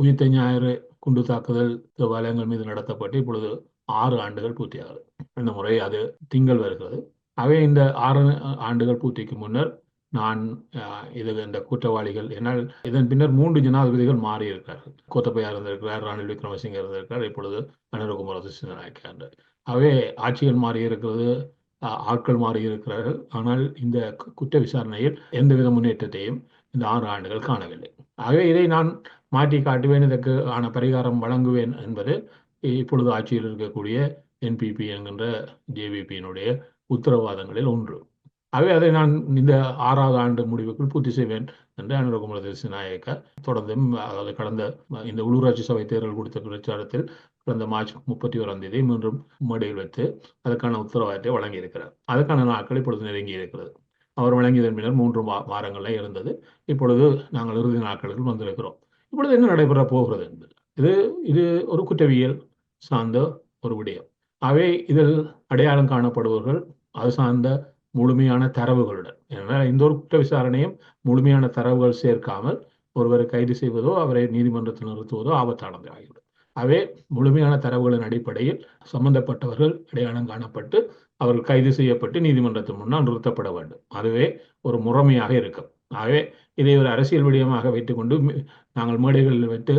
உயிர்த்த ஞாயிறு குண்டு தாக்குதல் தேவாலயங்கள் மீது நடத்தப்பட்டு இப்பொழுது ஆறு ஆண்டுகள் பூர்த்தியாகிறது. இந்த முறை அது திங்கள் வருகிறது. அவை இந்த ஆறு ஆண்டுகள் பூர்த்திக்கு முன்னர் நான் இது இந்த குற்றவாளிகள் என்னால் இதன் பின்னர் மூன்று ஜனாதிபதிகள் மாறி இருக்கிறார்கள் கோத்தப்பையா இருந்திருக்கிறார் ரணில் விக்ரமசிங்க இருந்திருக்கிறார் இப்பொழுது அனுரகுமார திசுநாயக்கா ஆகவே அவை ஆட்சிகள் மாறி இருக்கிறது ஆட்கள் மாறி இருக்கிறார்கள் ஆனால் இந்த குற்ற விசாரணையில் எந்தவித முன்னேற்றத்தையும் இந்த ஆறு ஆண்டுகள் காணவில்லை. ஆகவே இதை நான் மாற்றி காட்டுவேன் இதற்கு ஆன பரிகாரம் வழங்குவேன் என்பது இப்பொழுது ஆட்சியில் இருக்கக்கூடிய என்பிபி என்கின்ற ஜேவிபியினுடைய உத்தரவாதங்களில் ஒன்று. ஆகவே அதை நான் இந்த ஆறாவது ஆண்டு முடிவுக்குள் பூர்த்தி செய்வேன் என்று அனுரகுமர திசுநாயக்க தொடர்ந்தும் அதாவது கடந்த இந்த உள்ளூராட்சி சபை தேர்தல் கொடுத்த பிரச்சாரத்தில் கடந்த மார்ச் முப்பத்தி ஓராம் தேதி மீண்டும் மேடையில் வைத்து அதற்கான உத்தரவாதத்தை வழங்கியிருக்கிறார். அதற்கான நாட்கள் இப்பொழுது நெருங்கி இருக்கிறது. அவர் வழங்கியதன் பின்னர் மூன்று வாரங்களில் இருந்தது. இப்பொழுது நாங்கள் இறுதி நாட்களுக்கு வந்திருக்கிறோம். இப்பொழுது என்ன நடைபெற போகிறது என்பது. இது இது ஒரு குற்றவியல் சார்ந்த ஒரு விடயம். அவை இதில் அடையாளம் காணப்படுபவர்கள் அது சார்ந்த முழுமையான தரவுகளுடன். ஏனென்றால் இந்த ஒரு குற்ற விசாரணையும் முழுமையான தரவுகள் சேர்க்காமல் ஒருவரை கைது செய்வதோ அவரை நீதிமன்றத்தில் நிறுத்துவதோ ஆபத்தானது ஆகிவிடும். அவை முழுமையான தரவுகளின் அடிப்படையில் சம்பந்தப்பட்டவர்கள் அடையாளம் காணப்பட்டு அவர்கள் கைது செய்யப்பட்டு நீதிமன்றத்தின் முன்னால் நிறுத்தப்பட வேண்டும். அதுவே ஒரு முறைமையாக இருக்கும். ஆகவே இதை ஒரு அரசியல் விடயமாக வைத்துக்கொண்டு நாங்கள் மேடைகளில் வைத்து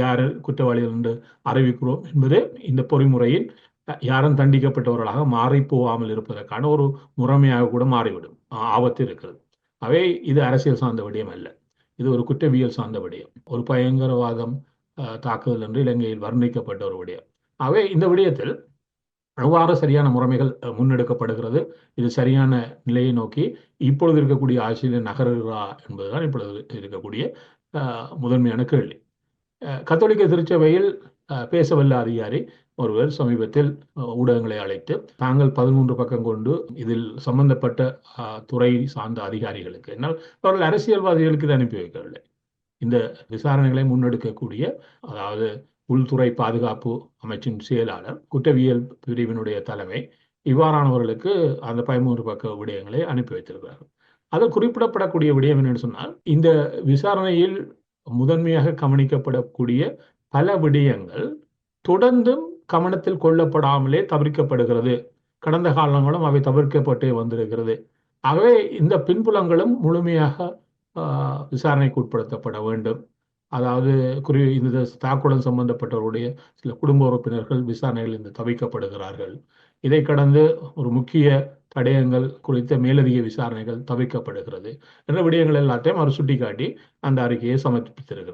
யார் குற்றவாளிகள் என்று அறிவிக்கிறோம் என்பது இந்த பொறிமுறையில் யாரும் தண்டிக்கப்பட்டவர்களாக மாறி போகாமல் இருப்பதற்கான ஒரு முறைமையாக கூட மாறிவிடும். ஆபத்து இருக்கிறது. அவை இது அரசியல் சார்ந்த விடயம் அல்ல. இது ஒரு குற்றவியல் சார்ந்த விடயம். ஒரு பயங்கரவாதம் தாக்குதல் என்று இலங்கையில் வர்ணிக்கப்பட்ட ஒரு விடயம். அவை இந்த விடயத்தில் எவ்வாறு சரியான முறைமைகள் முன்னெடுக்கப்படுகிறது. இது சரியான நிலையை நோக்கி இப்பொழுது இருக்கக்கூடிய ஆட்சியில் நகருகிறா என்பதுதான் இப்பொழுது இருக்கக்கூடிய முதன்மையான கேள்வி. அஹ், கத்தோலிக்க திருச்சபையில் அஹ், பேசவல்ல அதிகாரி ஒருவர் சமீபத்தில் அஹ், ஊடகங்களை அழைத்து தாங்கள் பதிமூன்று பக்கம் கொண்டு இதில் சம்பந்தப்பட்ட துறை சார்ந்த அதிகாரிகளுக்கு என்னால் அவர்கள் அரசியல்வாதிகளுக்கு இது அனுப்பி வைக்கவில்லை. இந்த விசாரணைகளை முன்னெடுக்கக்கூடிய அதாவது உள்துறை பாதுகாப்பு அமைச்சின் செயலாளர் குற்றவியல் பிரிவினுடைய தலைமை இவ்வாறானவர்களுக்கு அந்த பதிமூன்று பக்க விடயங்களை அனுப்பி வைத்திருக்கிறார்கள் அதில் குறிப்பிடப்படக்கூடிய விடயம் என்னன்னு சொன்னால் இந்த விசாரணையில் முதன்மையாக கவனிக்கப்படக்கூடிய பல விடயங்கள் தொடர்ந்தும் கவனத்தில் கொள்ளப்படாமலே தவிர்க்கப்படுகிறது. கடந்த காலங்களும் அவை தவிர்க்கப்பட்டே வந்திருக்கிறது. ஆகவே இந்த பின்புலங்களும் முழுமையாக ஆஹ், விசாரணைக்கு உட்படுத்தப்பட வேண்டும். அதாவது குறி இந்த தாக்குடன் சம்பந்தப்பட்டவருடைய சில குடும்ப உறுப்பினர்கள் விசாரணைகள் இந்த தவிர்க்கப்படுகிறார்கள் இதை கடந்து ஒரு முக்கிய தடயங்கள் குறித்த மேலதிக விசாரணைகள் தவிர்க்கப்படுகிறது என்ற விடயங்கள் எல்லாத்தையும் அவர் சுட்டிக்காட்டி அந்த அறிக்கையை சமர்ப்பித்திருக்கிறார்.